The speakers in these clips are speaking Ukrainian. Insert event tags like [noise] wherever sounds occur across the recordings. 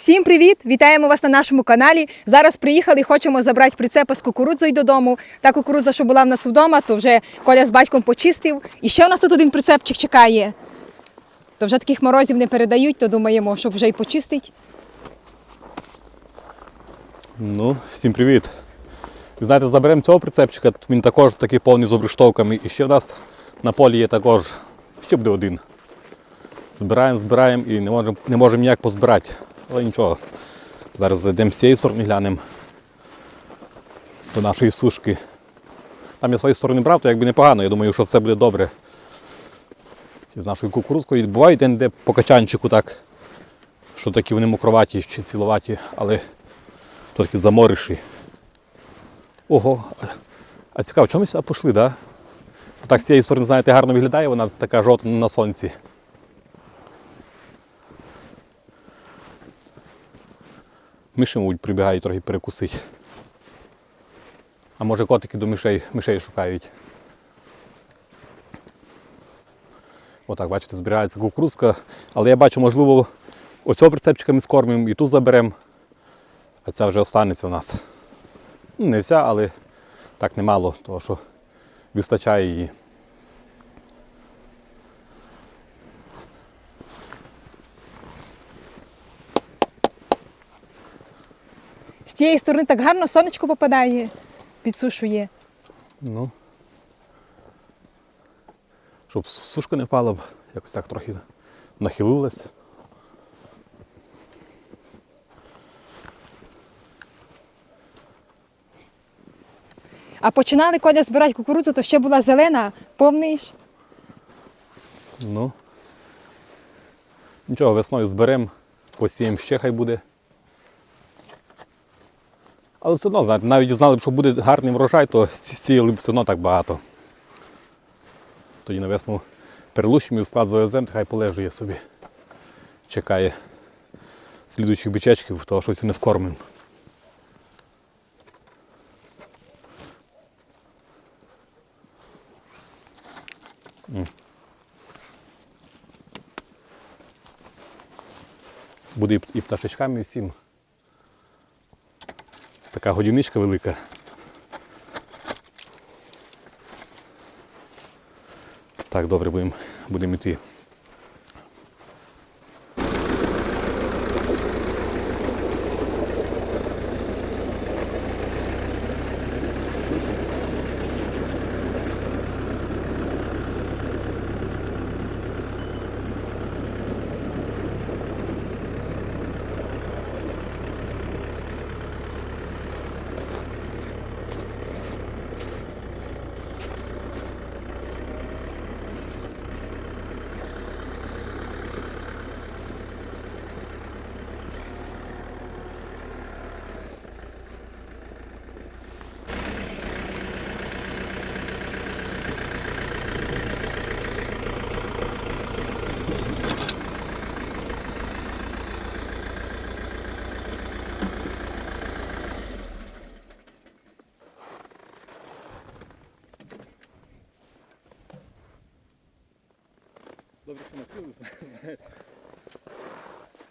Всім привіт! Вітаємо вас на нашому каналі. Зараз приїхали хочемо забрати прицепа з кукурудзою додому. Та кукурудза, що була в нас вдома, то вже Коля з батьком почистив. І ще у нас тут один прицепчик чекає. То вже таких морозів не передають, то думаємо, щоб вже й почистить. Ну, всім привіт. Ви знаєте, заберемо цього прицепчика, він також такий повний з обрештовками. І ще в нас на полі є також, ще буде один. Збираємо, збираємо і не можемо не можемо ніяк позбирати. Але нічого. Зараз зайдемо з цієї сторони, глянемо до нашої сушки. Там я з своєї сторони брав, то якби непогано, я думаю, що все буде добре. З нашою кукурузкою буває де по качанчику так, що такі вони мокроваті чи ціловаті, але такі замориші. Ого. А цікаво, чому ми сюди пішли, да? Так з цієї сторони, знаєте, гарно виглядає, вона така жовта на сонці. Миші, мабуть, прибігають трохи перекусити. А може котики до мишей, мишей шукають. Отак, бачите, збирається кукурузка. Але я бачу, можливо, оцього прицепчика ми скормимо і тут заберемо. А ця вже останеться у нас. Ну, не вся, але так немало, того що вистачає її. Цієї сторони так гарно сонечко попадає, підсушує. Ну. Щоб сушка не впала, б, якось так трохи нахилилась. А починали Коля збирати кукурудзу, то ще була зелена, помниш? Ну. Нічого, весною зберемо, посіємо ще хай буде. Але все одно, знаєте, навіть знали б, що буде гарний врожай, то [laughs] сіяли б все одно так багато. Тоді на весну перелущимо і склад завеземо, хай полежує собі. Чекає слідуючих бичечків, того щось не скормимо. Буде і п- і пташечкам, і всім. Така годівничка велика. Так, добре, будемо будем йти.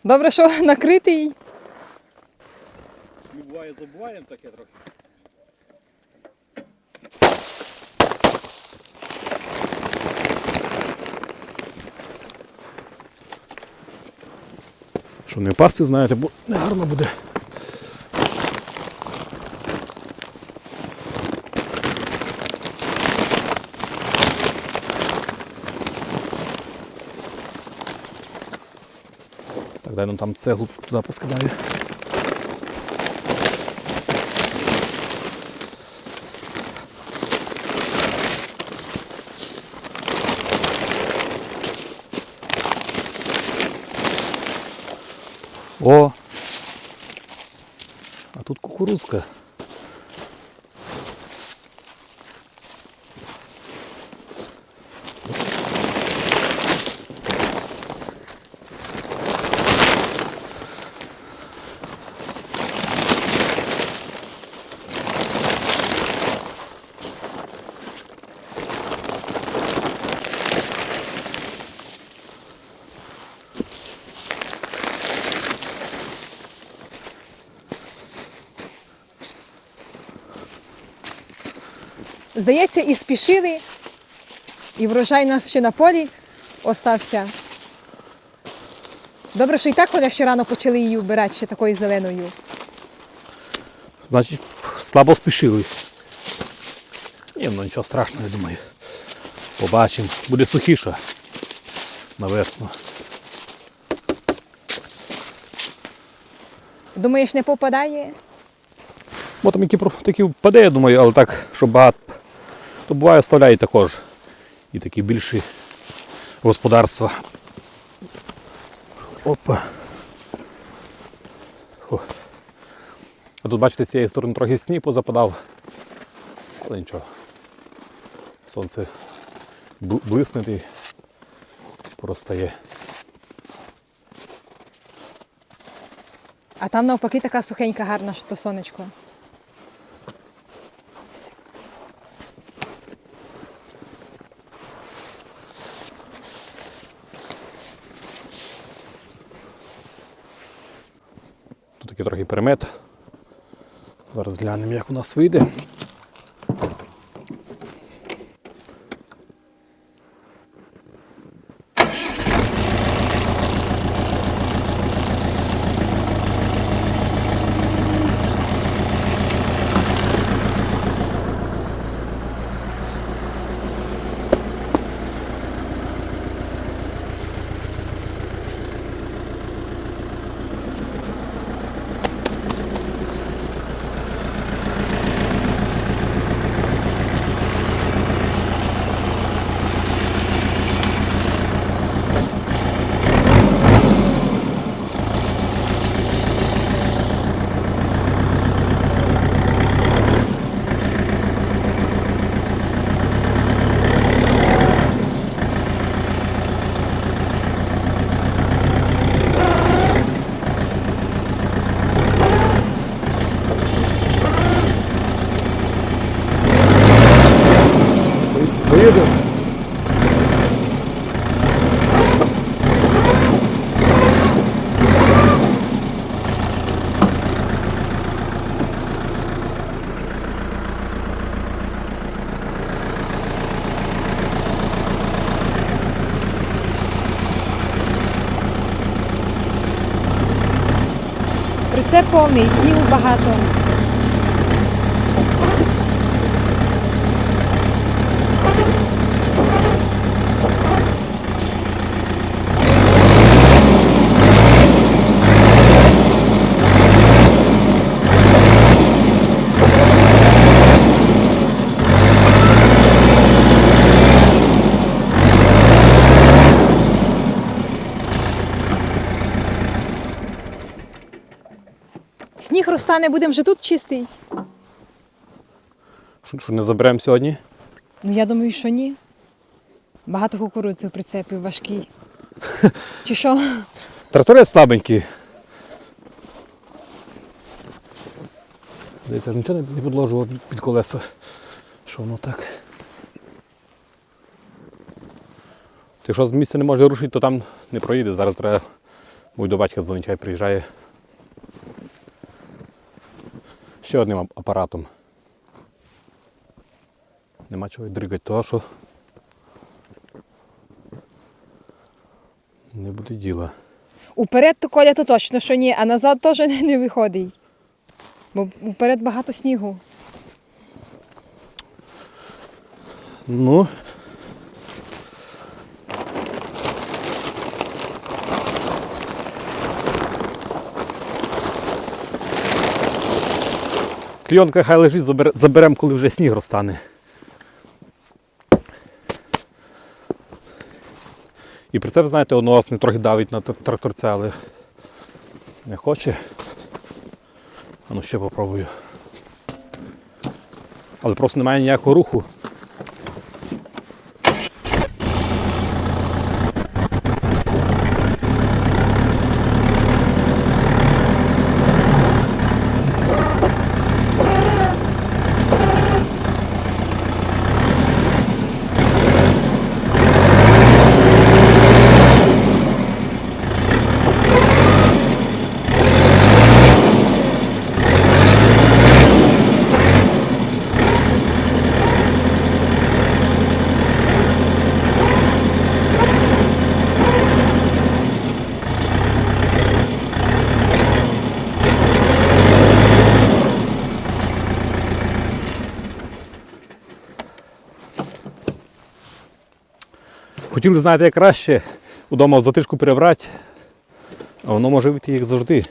Добре, що накритий. Ми буває забуваємо таке трохи. Що не впасти, знаєте, бо не гарно буде. Дай нам там цеглу туди поскидаю. О! А тут кукурузка. Здається, і спішили, і врожай нас ще на полі остався. Добре, що і так Коля ще рано почали її вбирати ще такою зеленою. Значить, слабо спішили. Ні, ну нічого страшного, я думаю. Побачимо. Буде сухіше на весну. Думаєш, не попадає? Бо там які такі впаде, я думаю, але так, щоб багато. То буває, оставляють також. І такі більші господарства. Опа. Фу. А тут, бачите, з цієї сторони трохи сніг позападав. Але нічого. Сонце бл- блисне і поростає. А там навпаки така сухенька гарна, що сонечко. Такий трохи перемет. Зараз глянемо, як у нас вийде. Повний, снігу багато. Розтане, будемо вже тут чистий. Що, що не заберемо сьогодні? Ну я думаю, що ні. Багато кукурудзи у прицепі важкий. [laughs] Чи що? Тракторець слабенький. Здається, нічого не підложував під- колеса. Що воно так. Якщо з місця не може рушити, то там не проїде. Зараз треба будь до батька дзвонити, хай приїжджає. Ще одним апаратом. Нема чого й дригати, того що не буде діла. Уперед то коля то точно, що ні, а назад теж не, не виходить. Бо вперед багато снігу. Ну. Кльонка хай лежить, заберемо, коли вже сніг розтане. І при це, ви знаєте, воно вас не трохи давить на тр- тракторця, але не хоче. А ну ще попробую. Але просто немає ніякого руху. Хотіли, знаєте, як краще удома затишку перебрати, а воно може вийти як завжди.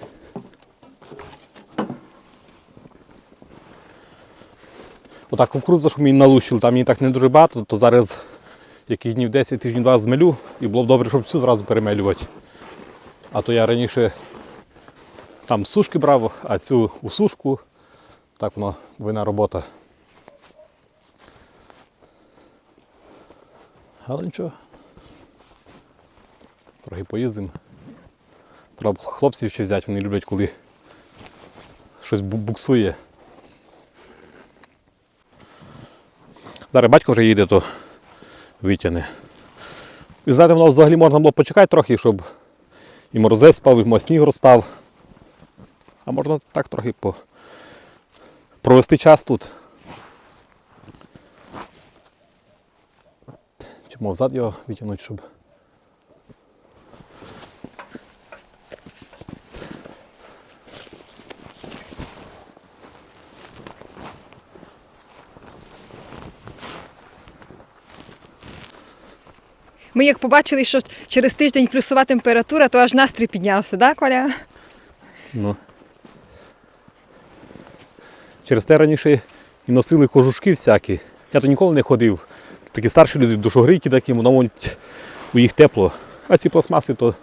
Отак кукурудза, що мені налущили, там її так не дуже багато, то зараз яких днів 10 тижнів 2 змелю, і було б добре, щоб цю зразу перемелювати. А то я раніше там сушки брав, а цю у сушку. Так воно вина робота. Але нічого. Трохи поїздимо. Треба хлопців ще взяти, вони люблять, коли щось буксує. Зараз батько вже їде, то витягне. І знаєте, воно взагалі можна було почекати трохи, щоб і морозець спав, і мо сніг розстав. А можна так трохи по... провести час тут. Чи мов зад його витягнути, щоб. Ми як побачили, що через тиждень плюсова температура, то аж настрій піднявся, да, Коля? Ну. Через те раніше і носили кожушки всякі. Я то ніколи не ходив. Такі старші люди, душогрійки такі, воно у їх тепло. А ці пластмаси то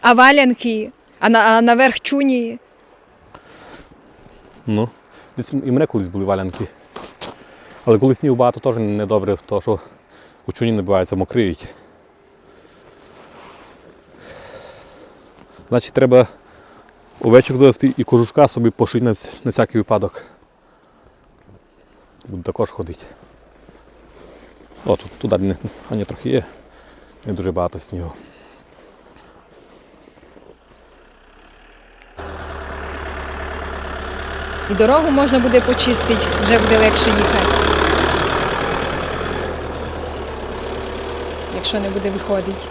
А валянки, а, на, а наверх чуні. Ну, десь і мене колись були валянки. Але коли снігу багато, теж не добре, тому що у чуні набивається мокриють. Значить, треба овечок завести і кожушка собі пошити на, всякий випадок. Буду також ходити. О, тут туди не, ні, трохи є. Не дуже багато снігу. І дорогу можна буде почистити, вже буде легше їхати. Якщо не буде виходити.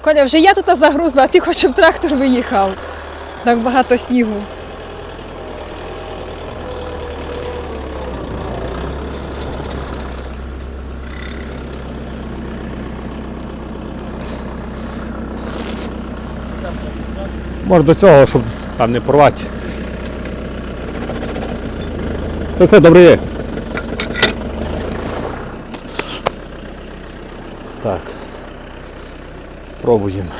Коля, вже я тут загрузла, а ти хочеш, щоб трактор виїхав. Так багато снігу. Може до цього, щоб там не порвати. Це все добрий день. Так. Пробуємо.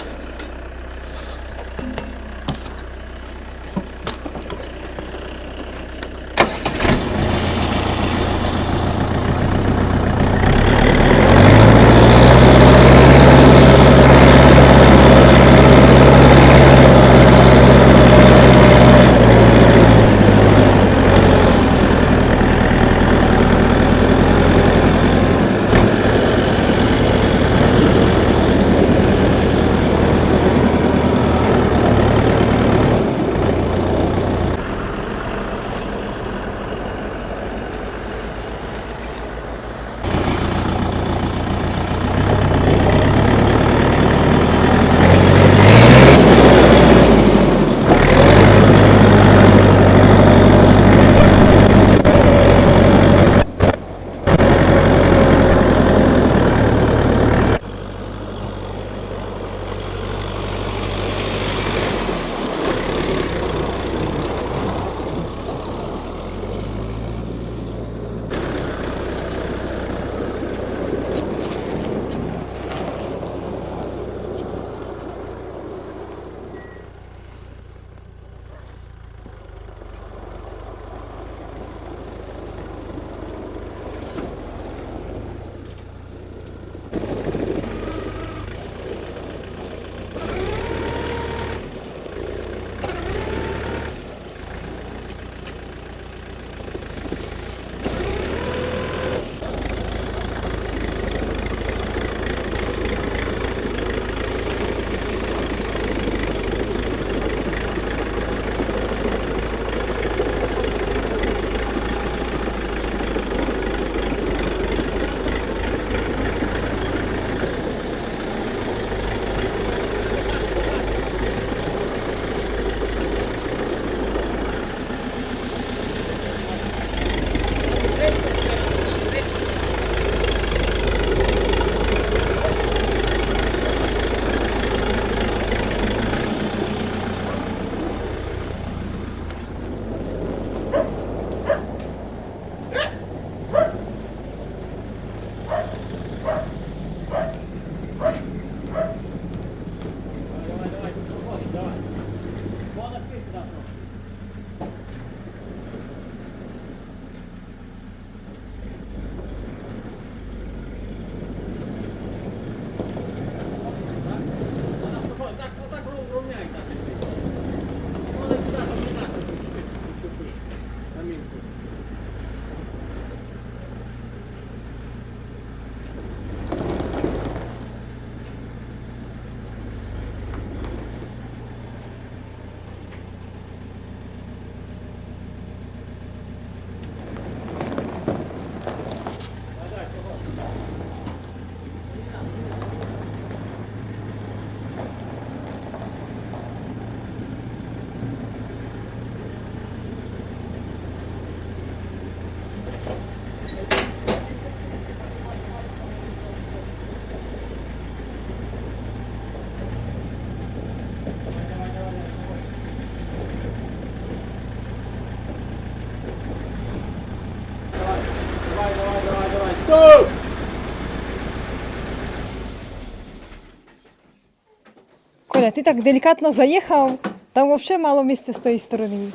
Коля, ти так делікатно заїхав, там взагалі мало місця з тої сторони.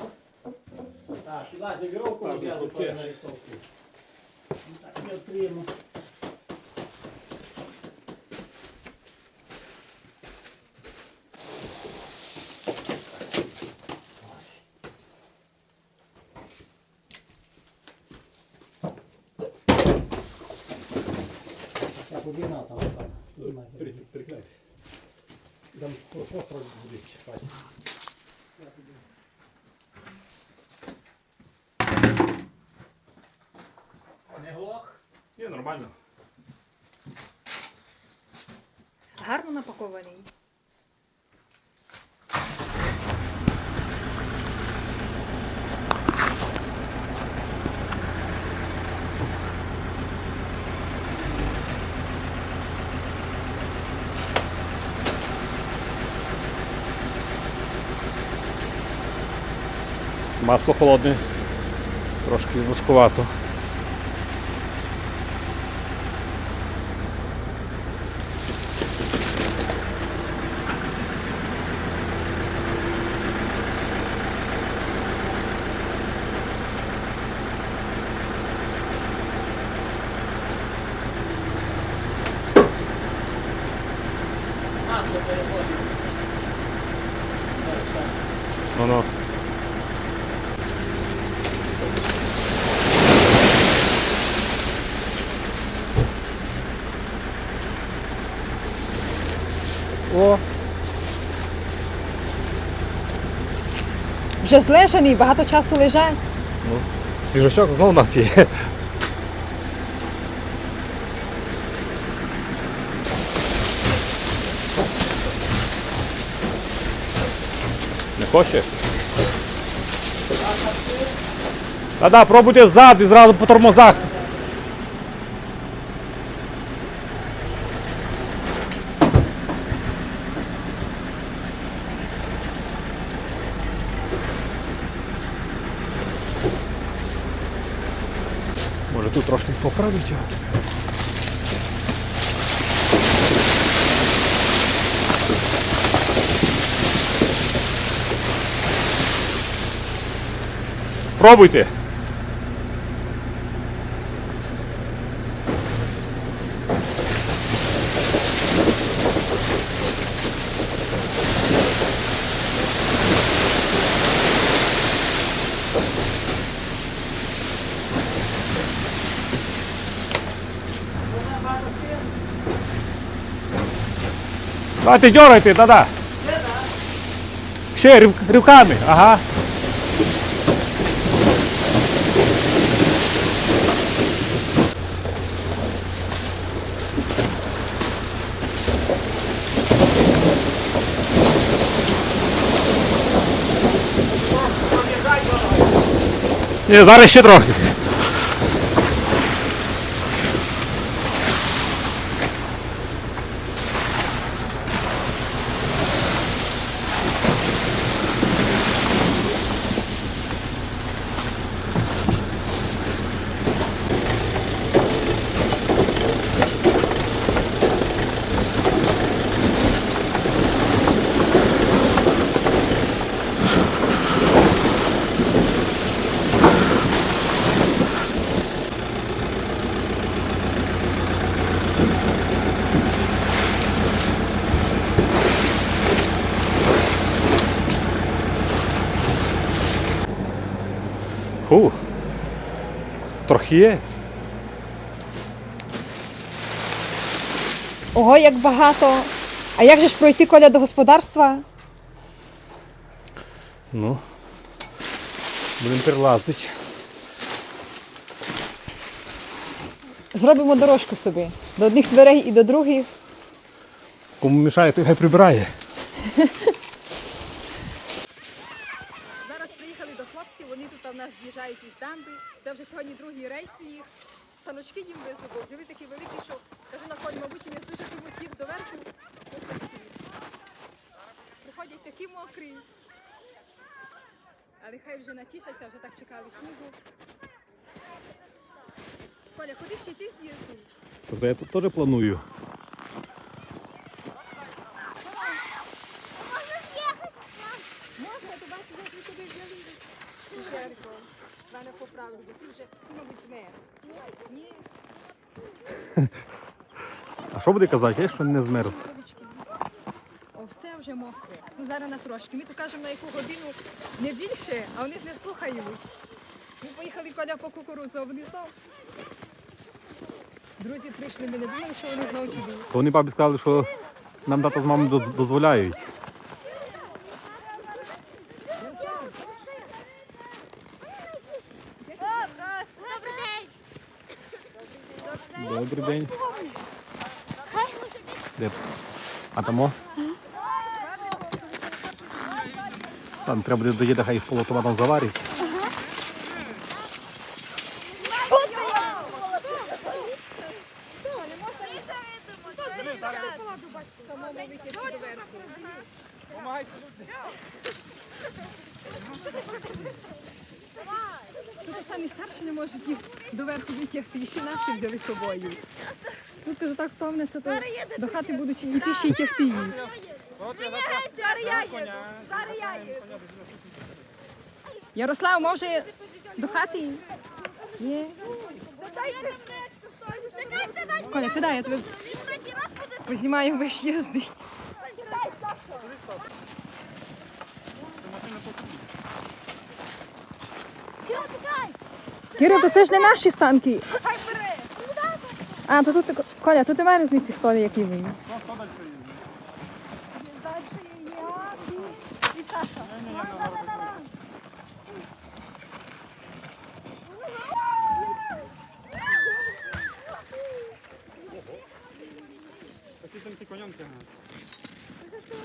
Так, сюди завіровку взяли, коли на рисовку. Так, ми відкриємо. Я побігнав там. Перекляй. Там просто буде чекати. Не глох. Ні, нормально. Гарно напакований. Масло холодне, трошки важкувато. Масло переходить. Воно. О, Вже злежаний, багато часу лежать. свіжачок знову у нас є. Не хоче? Та-да, пробуйте ззаду і зразу по тормозах. Може тут трошки поправити його? Пробуйте. Давайте дергайте, да-да. Ще рив, ривками, ага. Ні, зараз ще трохи. Фу. Є. Ого, як багато. А як же ж пройти коля до господарства? Ну. Будемо перелазити. Зробимо дорожку собі. До одних дверей і до других. Кому мішає, той хай прибирає. [laughs] Зараз приїхали до хлопців, вони з'їжджають із дамби. Це вже сьогодні другий рейс їх. Саночки їм бо взяли такі великі, що кажу на колі, мабуть, і не здужатимуть їх доверху. Приходять такі мокрі. Але хай вже натішаться, вже так чекали книгу. Коля, куди ще ти з'їздив? Тобто я тут теж планую. Можна, то бачиш, як ви тобі взяли. Мене поправили, бо ти вже, мабуть, змерз. Ні, А що буде казати, якщо не змерз? О, все вже мокре. Ну зараз на трошки. Ми то кажемо на яку годину не більше, а вони ж не слухають. Ми поїхали коля по кукурудзу, а вони знов. Друзі прийшли, ми не думали, що вони знову підуть. То вони бабі сказали, що нам тата з мамою дозволяють. Добрий день! Добрий день. Де? А тамо? Там треба буде доїде, хай їх полуавтоматом заварить. Самому. Тут самі старші не можуть їх доверху витягти, і ще наші взяли з собою. Тут кажу, так втомляться, то до хати будуть йти ще й тягти я! Зараз я їду! Ярослав, може до хати? Ні. Коля, сідай, я тебе познімаю, весь їздить. Кіра, то це ж не наші санки. А, то тут, Коля, тут немає різниці, хто який ви. Дальше я, ти і Да-да-да-да.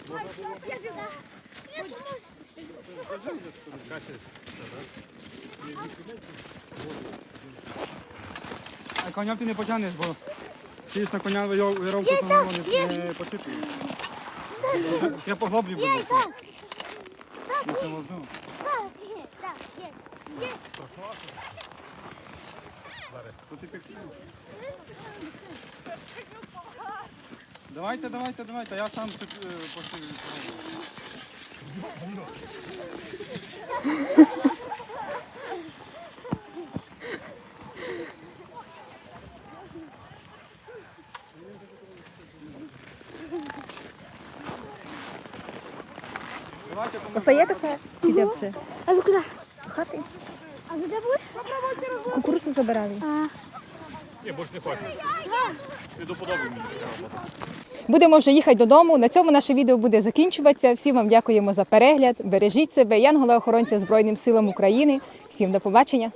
Там ті. Я поможу. А коня ти не потягнеш, бо чиїсь на коня вировку то не, почитує. Я по глоблі буду. Так, там одну. Давайте, давайте, давайте, я сам тут е. Давайте помогайте. Остаєтеся? Чи де все? А ви куди? Хати. А ви де були? Кукурудзу забирали. А. Ні, більше не хочу. Не доподобає мені. Будемо вже їхати додому. На цьому наше відео буде закінчуватися. Всім вам дякуємо за перегляд. Бережіть себе, янгола охоронця Збройним силам України. Всім до побачення.